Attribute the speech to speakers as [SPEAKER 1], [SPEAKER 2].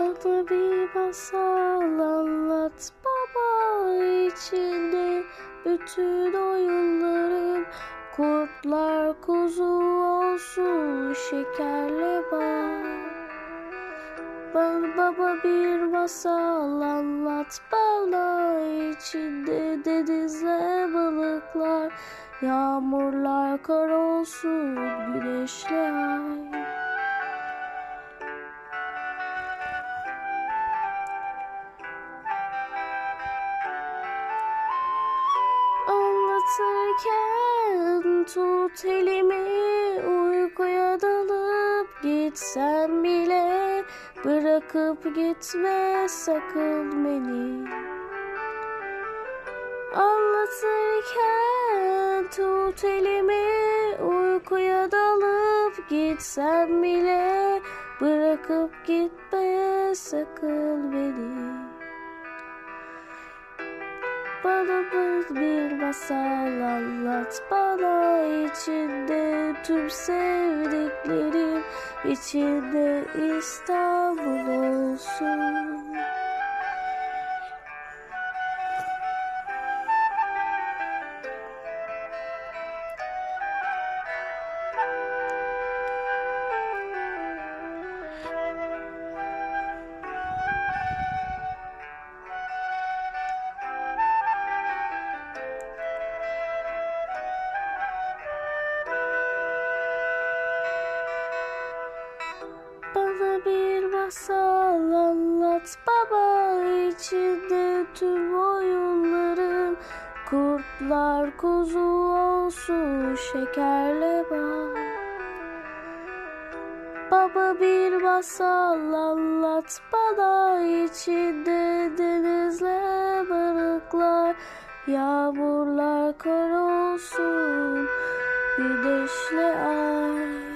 [SPEAKER 1] Bana bir masal anlat baba içinde. Bütün oyunlarım Kurtlar kuzu olsun şekerle bal Bana baba bir masal anlat bana içinde. Denizle balıklar Yağmurlar kar olsun güneşli ay Anlatırken tut elimi uykuya dalıp gitsem bile bırakıp gitme sakın beni. Anlatırken tut elimi uykuya dalıp gitsem bile bırakıp gitme sakın beni. Bir, bir masal anlat bana içinde tüm sevdiklerim içinde İstanbul olsun. Bir masal anlat. Baba içinde tüm oyunlarım Kurtlar kuzu olsun şekerle bal Baba bir masal anlat. Bana içinde denizle balıklar Yağmurlar kar olsun güneşli ay